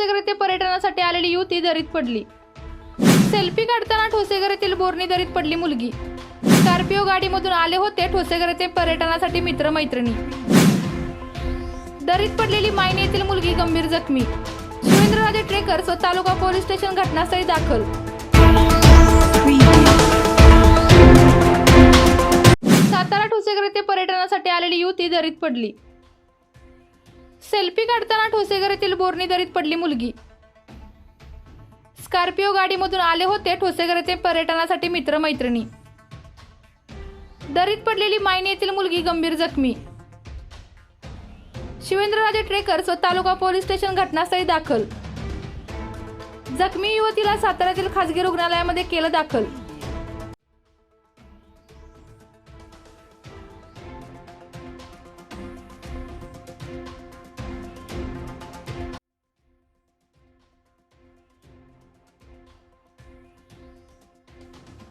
ठोसेघर येथे पर्यटनासाठी आलेली युवती दरीत पडली. सेल्फी काढताना ठोसेघर येथील बोरणी दरीत पडली मुलगी. स्कॉर्पिओ गाडीमधून आले होते ठोसेघर येथे पर्यटनासाठी मित्रमैत्रिणी. दरीत पडलेली मायनी येथील मुलगी गंभीर जखमी. सुरेंद्रराजे ट्रेकर व तालुका पोलीस स्टेशन घटनास्थळी दाखल. सातारा ठोसेघर येथे पर्यटनासाठी आलेली युवती दरीत पडली. सेल्फी काढताना ठोसेघर येथील बोरणी दरीत पडली मुलगी. स्कॉर्पिओ गाडीमधून आले होते ठोसेघर येथे पर्यटनासाठी मित्रमैत्रिणी. दरीत पडलेली मायने येथील मुलगी गंभीर जखमी. शिवेंद्रराजे ट्रेकर व तालुका पोलीस स्टेशन घटनास्थळी दाखल. जखमी युवतीला साताऱ्यातील खासगी रुग्णालयामध्ये केलं दाखल.